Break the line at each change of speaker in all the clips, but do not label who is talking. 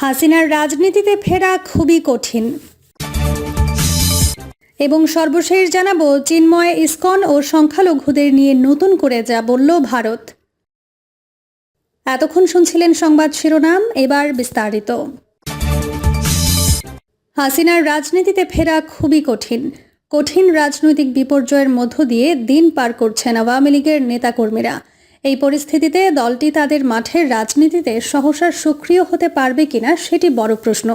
হাসিনার রাজনীতিতে ফেরা খুবই কঠিন। এবং সর্বশেষ জানাব, চিন্ময়, ইস্কন ও সংখ্যালঘুদের নিয়ে নতুন করে যা বলল ভারত। এতক্ষণ শুনছিলেন সংবাদ শিরোনাম, এবার বিস্তারিত। হাসিনার রাজনীতিতে ফেরা খুবই কঠিন। কঠিন রাজনৈতিক বিপর্যয়ের মধ্য দিয়ে দিন পার করছেন আওয়ামী লীগের নেতাকর্মীরা। এই পরিস্থিতিতে দলটি তাদের মাঠের রাজনীতিতে সহসা সক্রিয় হতে পারবে কিনা সেটি বড় প্রশ্ন।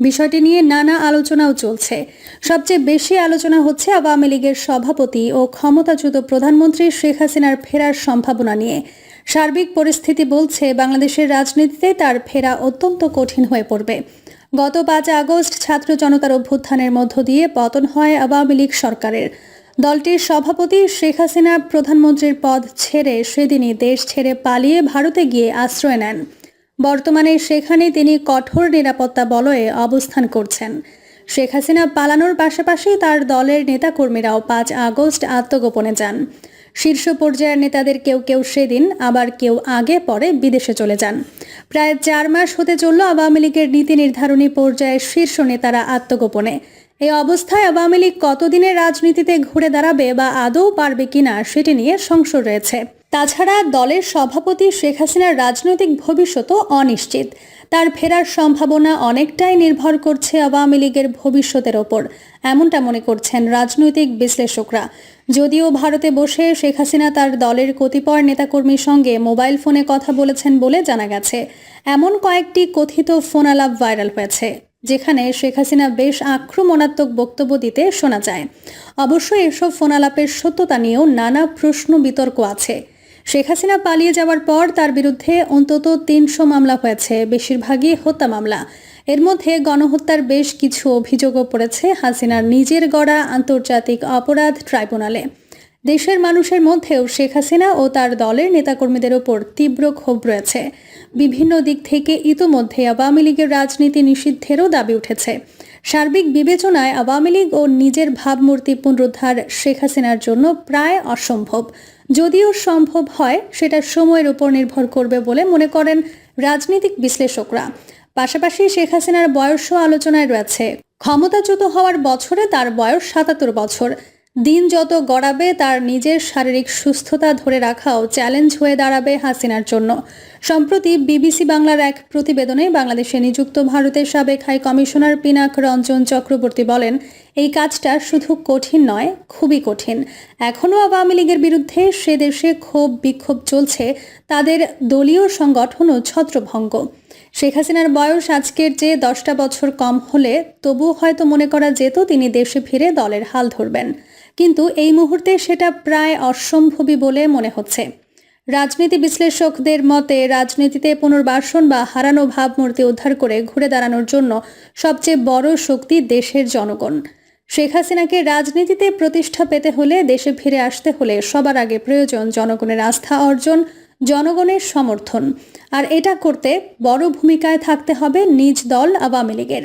বিষয়টি নিয়ে নানা আলোচনাও চলছে। সবচেয়ে বেশি আলোচনা হচ্ছে আওয়ামী লীগের সভাপতি ও ক্ষমতাচ্যুত প্রধানমন্ত্রী শেখ হাসিনার ফেরার সম্ভাবনা নিয়ে। সার্বিক পরিস্থিতি বলছে বাংলাদেশের রাজনীতিতে তার ফেরা অত্যন্ত কঠিন হয়ে পড়বে। গত পাঁচ আগস্ট ছাত্র জনতার অভ্যুত্থানের মধ্য দিয়ে পতন হয় আওয়ামী লীগ সরকারের। দলটির সভাপতি শেখ হাসিনা প্রধানমন্ত্রীর পদ ছেড়ে সেদিনই দেশ ছেড়ে পালিয়ে ভারতে গিয়ে আশ্রয় নেন। বর্তমানে সেখানে তিনি কঠোর নিরাপত্তা বলয়ে অবস্থান করছেন। শেখ হাসিনা পালানোর পাশাপাশি তার দলের নেতাকর্মীরাও পাঁচ আগস্ট আত্মগোপনে যান। শীর্ষ পর্যায়ের নেতাদের কেউ কেউ সেদিন, আবার কেউ আগে পরে বিদেশে চলে যান। প্রায় চার মাস হতে চলল আওয়ামী লীগের নীতি নির্ধারণী পর্যায়ের শীর্ষ নেতারা আত্মগোপনে। এই অবস্থায় আওয়ামী লীগ কতদিনের রাজনীতিতে ঘুরে দাঁড়াবে বা আদৌ পারবে কিনা সেটি নিয়ে সংশয় রয়েছে। তাছাড়া দলের সভাপতি শেখ হাসিনার রাজনৈতিক ভবিষ্যতও অনিশ্চিত। তার ফেরার সম্ভাবনা অনেকটাই নির্ভর করছে আওয়ামী লীগের ভবিষ্যতের ওপর। এমনটা মনে করছেন রাজনৈতিক বিশ্লেষকরা। যদিও ভারতে বসে শেখ হাসিনা তার দলের কতিপয় নেতাকর্মীর সঙ্গে মোবাইল ফোনে কথা বলেছেন বলে জানা গেছে। এমন কয়েকটি কথিত ফোন আলাপ ভাইরাল হয়েছে। যেখানে শেখ হাসিনা বেশ আক্রমণাত্মক বক্তব্য দিতে শোনা যায়। অবশ্য এসব ফোন আলাপের সত্যতা নিয়েও নানা প্রশ্ন বিতর্ক আছে। শেখ হাসিনা পালিয়ে যাওয়ার পর তার বিরুদ্ধে অন্তত তিনশো মামলা হয়েছে, বেশিরভাগই হত্যা মামলা। এর মধ্যে গণহত্যার বেশ কিছু অভিযোগও পড়েছে হাসিনার নিজের গড়া আন্তর্জাতিক অপরাধ ট্রাইব্যুনালে। দেশের মানুষের মধ্যেও শেখ হাসিনা ও তার দলের নেতাকর্মীদের ওপর তীব্র ক্ষোভ রয়েছে। বিভিন্ন দিক থেকে ইতোমধ্যে আওয়ামী লীগের রাজনীতি নিষিদ্ধেরও দাবি উঠেছে। সার্বিক বিবেচনায় আওয়ামী লীগ ও নিজের ভাবমূর্তি পুনরুদ্ধার শেখ হাসিনার জন্য প্রায় অসম্ভব। যদিও সম্ভব হয়, সেটা সময়ের উপর নির্ভর করবে বলে মনে করেন রাজনৈতিক বিশ্লেষকরা। পাশাপাশি শেখ হাসিনার বয়সও আলোচনায় রয়েছে। ক্ষমতাচ্যুত হওয়ার বছরে তার বয়স সাতাত্তর বছর। দিন যত গড়াবে, তার নিজের শারীরিক সুস্থতা ধরে রাখাও চ্যালেঞ্জ হয়ে দাঁড়াবে হাসিনার জন্য। সম্প্রতি বিবিসি বাংলার এক প্রতিবেদনে বাংলাদেশে নিযুক্ত ভারতের সাবেক হাই কমিশনার পিনাক রঞ্জন চক্রবর্তী বলেন, এই কাজটা শুধু কঠিন নয়, খুবই কঠিন। এখনও আওয়ামী লীগের বিরুদ্ধে সে দেশে ক্ষোভ, বিক্ষোভ চলছে, তাদের দলীয় সংগঠনও ছত্রভঙ্গ। শেখ হাসিনার বয়স আজকের যে দশটা বছর কম হলে তবুও হয়তো মনে করা যেত তিনি দেশে ফিরে দলের হাল ধরবেন। কিন্তু এই মুহূর্তে সেটা প্রায় অসম্ভবই বলে মনে হচ্ছে। রাজনীতি বিশ্লেষকদের মতে রাজনীতিতে পুনর্বাসন বা হারানো ভাবমূর্তি উদ্ধার করে ঘুরে দাঁড়ানোর জন্য সবচেয়ে বড় শক্তি দেশের জনগণ। শেখ হাসিনাকে রাজনীতিতে প্রতিষ্ঠা পেতে হলে দেশে ফিরে আসতে হলে সবার আগে প্রয়োজন জনগণের আস্থা অর্জন, জনগণের সমর্থন। আর এটা করতে বড় ভূমিকায় থাকতে হবে নিজ দল আওয়ামী লীগের।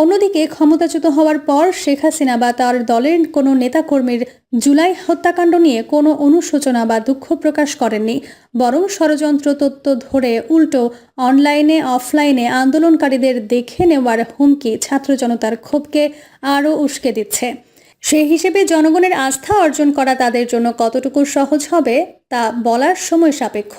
অন্যদিকে ক্ষমতাচ্যুত হওয়ার পর শেখ হাসিনা বা তার দলের কোনো নেতাকর্মীর জুলাই হত্যাকাণ্ড নিয়ে কোনো অনুশোচনা বা দুঃখ প্রকাশ করেননি, বরং ষড়যন্ত্র তত্ত্ব ধরে উল্টো অনলাইনে, অফলাইনে আন্দোলনকারীদের দেখে নেওয়ার হুমকি ছাত্র জনতার ক্ষোভকে আরও উস্কে দিচ্ছে। সেই হিসেবে জনগণের আস্থা অর্জন করা তাদের জন্য কতটুকু সহজ হবে? তা বলার সময় সাপেক্ষ।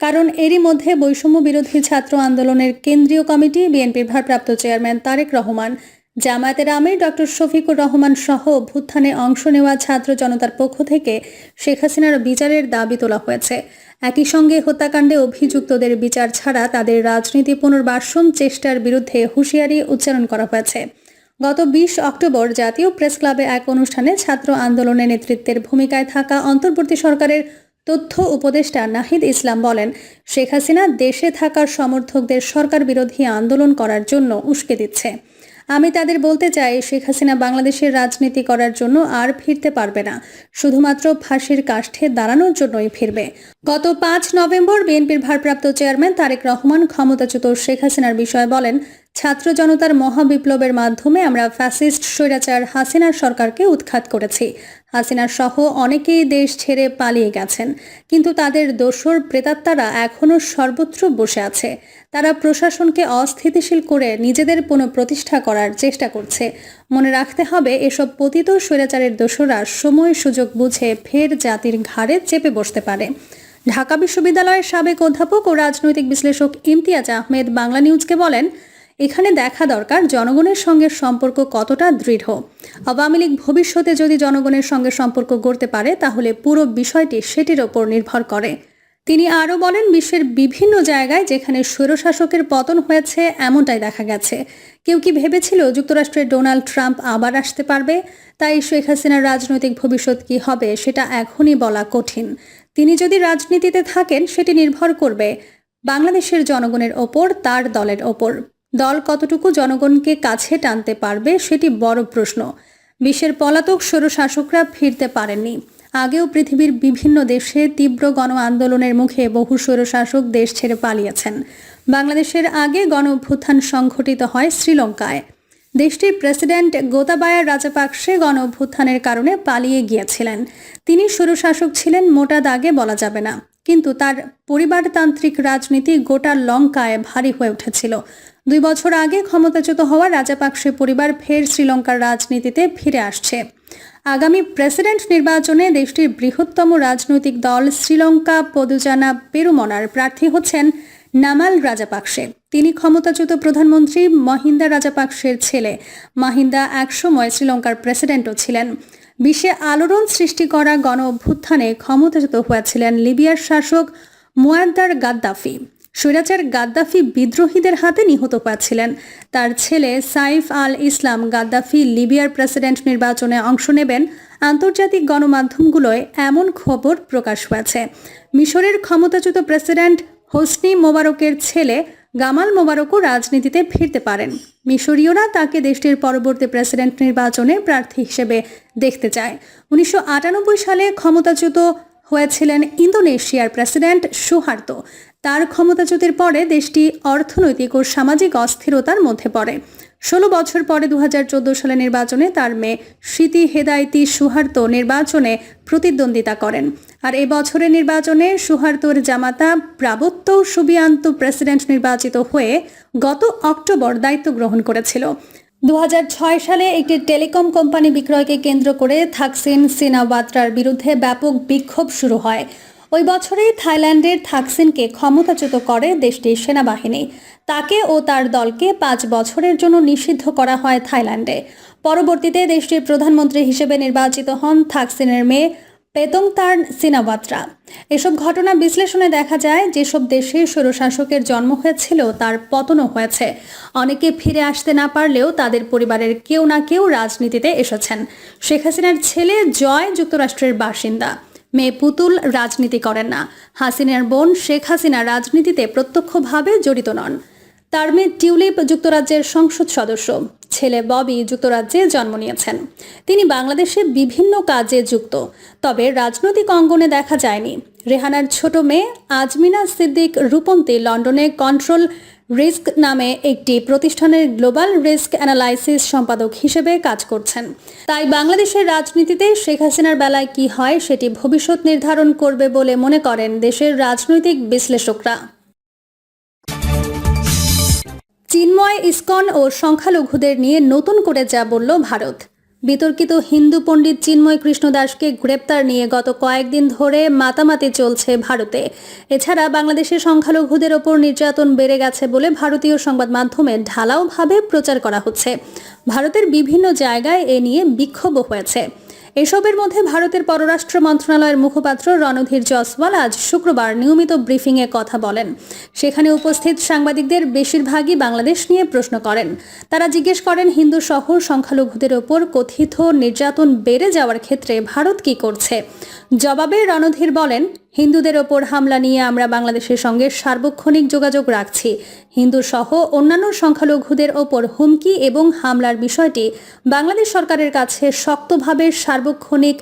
কারণ এরই মধ্যে বৈষম্য বিরোধী ছাত্র আন্দোলনের কেন্দ্রীয় কমিটি বিএনপির ভারপ্রাপ্ত চেয়ারম্যান তারেক রহমান জামায়াতের আমির ডক্টর শফিকুর রহমান সহ অভ্যুত্থানে অংশ নেওয়া ছাত্র জনতার পক্ষ থেকে শেখ হাসিনার বিচারের দাবি তোলা হয়েছে। একই সঙ্গে হত্যাকাণ্ডে অভিযুক্তদের বিচার ছাড়া তাদের রাজনীতি পুনর্বাসন চেষ্টার বিরুদ্ধে হুঁশিয়ারি উচ্চারণ করা হয়েছে। গত বিশ অক্টোবর জাতীয় প্রেস ক্লাবে এক অনুষ্ঠানে ছাত্র আন্দোলনের নেতৃত্বের ভূমিকায় থাকা অন্তর্বর্তী সরকারের তথ্য উপদেষ্টা নাহিদ ইসলাম বলেন, শেখ হাসিনা দেশে থাকার সমর্থকদের সরকার বিরোধী আন্দোলন করার জন্য উস্কে দিচ্ছে। আমি তাদের বলতে চাই, শেখ হাসিনা বাংলাদেশের রাজনীতি করার জন্য আর ফিরতে পারবে না। শুধুমাত্র ফাঁসির কাষ্ঠে দাঁড়ানোর জন্যই ফিরবে। গত পাঁচ নভেম্বর বিএনপির ভারপ্রাপ্ত চেয়ারম্যান তারেক রহমান ক্ষমতাচ্যুত শেখ হাসিনার বিষয়ে বলেন ছাত্র জনতার মহাবিপ্লবের মাধ্যমে আমরা ফ্যাসিস্ট স্বৈরাচার হাসিনার সরকারকে উৎখাত করেছি। হাসিনার সহ অনেকেই দেশ ছেড়ে পালিয়ে গেছেন। কিন্তু তাদের দোসর প্রেতাত্মারা এখনও সর্বত্র বসে আছে। তারা প্রশাসনকে অস্থিতিশীল করে নিজেদের পুনঃপ্রতিষ্ঠা করার চেষ্টা করছে। মনে রাখতে হবে, এসব পতিত স্বৈরাচারের দোসরা সময় সুযোগ বুঝে ফের জাতির ঘাড়ে চেপে বসতে পারে। ঢাকা বিশ্ববিদ্যালয়ের সাবেক অধ্যাপক ও রাজনৈতিক বিশ্লেষক ইমতিয়াজ আহমেদ বাংলা নিউজকে বলেন এখানে দেখা দরকার জনগণের সঙ্গে সম্পর্ক কতটা দৃঢ়। আওয়ামী লীগ ভবিষ্যতে যদি জনগণের সঙ্গে সম্পর্ক গড়তে পারে, তাহলে পুরো বিষয়টি সেটির ওপর নির্ভর করে। তিনি আরও বলেন, বিশ্বের বিভিন্ন জায়গায় যেখানে স্বৈরশাসকের পতন হয়েছে, এমনটাই দেখা গেছে। কেউ কি ভেবেছিল যুক্তরাষ্ট্রের ডোনাল্ড ট্রাম্প আবার আসতে পারবে? তাই শেখ হাসিনার রাজনৈতিক ভবিষ্যৎ কি হবে, সেটা এখনই বলা কঠিন। তিনি যদি রাজনীতিতে থাকেন, সেটি নির্ভর করবে বাংলাদেশের জনগণের ওপর, তার দলের ওপর। দল কতটুকু জনগণকে কাছে টানতে পারবে সেটি বড় প্রশ্ন। বিশ্বের পলাতক স্বৈরশাসকরা ফিরতে পারেননি। আগেও পৃথিবীর বিভিন্ন দেশে তীব্র গণ আন্দোলনের মুখে বহু স্বৈরশাসক দেশ ছেড়ে পালিয়েছেন। বাংলাদেশের আগে গণ অভ্যুত্থান সংঘটিত হয় শ্রীলঙ্কায়। দেশটির প্রেসিডেন্ট গোতাবায়া রাজাপাকসে গণ অভ্যুত্থানের কারণে পালিয়ে গিয়েছিলেন। তিনি স্বৈরশাসক ছিলেন মোটা দাগে বলা যাবে না। কিন্তু তার পরিবারতান্ত্রিক রাজনীতি গোটা লঙ্কায় ভারী হয়ে উঠেছিল। দুই বছর আগে ক্ষমতাচ্যুত হওয়া রাজাপাকসে পরিবার ফের শ্রীলঙ্কার রাজনীতিতে ফিরে আসছে। আগামী প্রেসিডেন্ট নির্বাচনে দেশটির বৃহত্তম রাজনৈতিক দল শ্রীলঙ্কা পদুজানা পেরুমনার প্রার্থী হচ্ছেন নামাল রাজাপাকসে তিনি ক্ষমতাচ্যুত প্রধানমন্ত্রী মহিন্দা রাজাপাকসের ছেলে। মাহিন্দা একসময় শ্রীলঙ্কার প্রেসিডেন্টও ছিলেন। বিশ্বে আলোড়ন সৃষ্টি করা গণ অভ্যুত্থানে ক্ষমতাচ্যুত হয়েছিলেন লিবিয়ার শাসক মোয়াদ্দার গাদ্দাফি। স্বৈরাচার গাদ্দাফি বিদ্রোহীদের হাতে নিহত হয়েছিলেন। তার ছেলে সাইফ আল ইসলাম গাদ্দাফি লিবিয়ার প্রেসিডেন্ট নির্বাচনে অংশ নেবেন। আন্তর্জাতিক গণমাধ্যমগুলোয় এমন খবর প্রকাশ হয়েছে। মিশরের ক্ষমতাচ্যুত প্রেসিডেন্ট হোসনি মোবারকের ছেলে গামাল মোবারকও রাজনীতিতে ফিরতে পারেন। মিশরীয়রা তাকে দেশটির পরবর্তী প্রেসিডেন্ট নির্বাচনে প্রার্থী হিসেবে দেখতে চায়। উনিশশো আটানব্বই সালে ক্ষমতাচ্যুত হয়েছিলেন ইন্দোনেশিয়ার প্রেসিডেন্ট সুহার্তো। তার ক্ষমতাচ্যুতির পরে দেশটি অর্থনৈতিক ও সামাজিক অস্থিরতার মধ্যে পড়ে। ষোলো বছর পরে দু সালে নির্বাচনে তার মেয়ে স্মৃতি হেদায়তি সুহার্তো নির্বাচনে প্রতিদ্বন্দ্বিতা করেন। আর এ বছরের নির্বাচনে সুহার্তোর জামাতা প্রাবত্য সুবিয়ান্ত প্রেসিডেন্ট নির্বাচিত হয়ে গত অক্টোবর দায়িত্ব গ্রহণ করেছিল। দু হাজার ছয় সালে একটি টেলিকম কোম্পানি বিক্রয়কে কেন্দ্র করে থাকসিন সিনাওয়াত্রার বিরুদ্ধে ব্যাপক বিক্ষোভ শুরু হয়। ওই বছরেই থাইল্যান্ডের থাকসিনকে ক্ষমতাচ্যুত করে দেশটির সেনাবাহিনী। তাকে ও তার দলকে পাঁচ বছরের জন্য নিষিদ্ধ করা হয় থাইল্যান্ডে। পরবর্তীতে দেশটির প্রধানমন্ত্রী হিসেবে নির্বাচিত হন থাকসিনের মেয়ে পেতংতার সিনাওয়াত্রা। এসব ঘটনা বিশ্লেষণে দেখা যায়, যেসব দেশে স্বৈরশাসকের জন্ম হয়েছিল, তার পতনও হয়েছে। অনেকে ফিরে আসতে না পারলেও তাদের পরিবারের কেউ না কেউ রাজনীতিতে এসেছেন। শেখ হাসিনার ছেলে জয় যুক্তরাষ্ট্রের বাসিন্দা। মেয়ে পুতুল রাজনীতি করেন না। হাসিনার বোন শেখ হাসিনা রাজনীতিতে প্রত্যক্ষভাবে জড়িত নন। তার মেয়ে টিউলিপ যুক্তরাজ্যের সংসদ সদস্য। ছেলে ববি যুক্তরাজ্যে জন্ম নিয়েছেন। তিনি বাংলাদেশে বিভিন্ন কাজে যুক্ত। তবে রাজনৈতিক অঙ্গনে দেখা যায়নি। রেহানার ছোট মেয়ে আজমিনা সিদ্দিক রূপন্তী লন্ডনে কন্ট্রোল রিস্ক নামে একটি প্রতিষ্ঠানের গ্লোবাল রিস্ক অ্যানালাইসিস সম্পাদক হিসেবে কাজ করছেন। তাই বাংলাদেশের রাজনীতিতে শেখ হাসিনার বেলায় কি হয় সেটি ভবিষ্যৎ নির্ধারণ করবে বলে মনে করেন দেশের রাজনৈতিক বিশ্লেষকরা। চিন্ময়, ইস্কন ও সংখ্যালঘুদের নিয়ে নতুন করে যা বলল ভারত। বিতর্কিত হিন্দু পণ্ডিত চিন্ময় কৃষ্ণ দাসকে গ্রেপ্তার নিয়ে গত কয়েকদিন ধরে মাতামাতি চলছে ভারতে। এছাড়া বাংলাদেশের সংখ্যালঘুদের ওপর নির্যাতন বেড়ে গেছে বলে ভারতীয় সংবাদ মাধ্যমে ঢালাওভাবে প্রচার করা হচ্ছে। ভারতের বিভিন্ন জায়গায় এ নিয়ে বিক্ষোভ হয়েছে। এসবের মধ্যে ভারতের পররাষ্ট্র মন্ত্রণালয়ের মুখপাত্র রণধীর জসওয়াল আজ শুক্রবার নিয়মিত ব্রিফিংয়ে কথা বলেন। সেখানে উপস্থিত সাংবাদিকদের বেশিরভাগই বাংলাদেশ নিয়ে প্রশ্ন করেন। তারা জিজ্ঞেস করেন, হিন্দু শহর সংখ্যালঘুদের ওপর কথিত নির্যাতন বেড়ে যাওয়ার ক্ষেত্রে ভারত কি করছে? জবাবে রণধীর বলেন হিন্দুদের ওপর হামলা নিয়ে আমরা বাংলাদেশের সঙ্গে সার্বক্ষণিক যোগাযোগ রাখছি। হিন্দু সহ অন্যান্য সংখ্যালঘুদের ওপর হুমকি এবং হামলার বিষয়টি বাংলাদেশ সরকারের কাছে শক্তভাবে সার্বক্ষণিক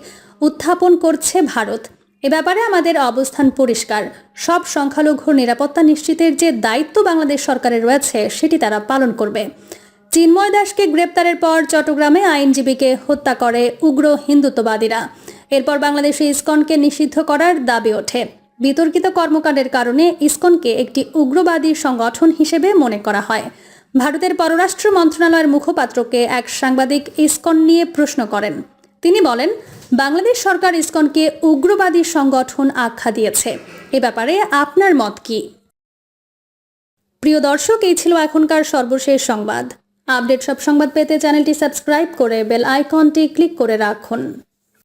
উত্থাপন করছে ভারত। এ ব্যাপারে আমাদের অবস্থান পরিষ্কার। সব সংখ্যালঘুর নিরাপত্তা নিশ্চিতের যে দায়িত্ব বাংলাদেশ সরকারের রয়েছে, সেটি তারা পালন করবে। চিন্ময় দাসকে গ্রেপ্তারের পর চট্টগ্রামে আইনজীবীকে হত্যা করে উগ্র হিন্দুত্ববাদীরা। এরপর বাংলাদেশে ইসকনকে নিষিদ্ধ করার দাবি ওঠে। বিতর্কিত কর্মকাণ্ডের কারণে ইসকনকে একটি উগ্রবাদী সংগঠন হিসেবে মনে করা হয়। ভারতের পররাষ্ট্র মন্ত্রণালয়ের মুখপাত্রকে এক সাংবাদিক ইসকন নিয়ে প্রশ্ন করেন। তিনি বলেন, বাংলাদেশ সরকার ইসকনকে উগ্রবাদী সংগঠন আখ্যা দিয়েছে। এ ব্যাপারে আপনার মত কি? প্রিয় দর্শক, এই ছিল এখনকার সর্বশেষ সংবাদ। আপডেট সব সংবাদ পেতে চ্যানেলটি সাবস্ক্রাইব করে বেল আইকনটি ক্লিক করে রাখুন।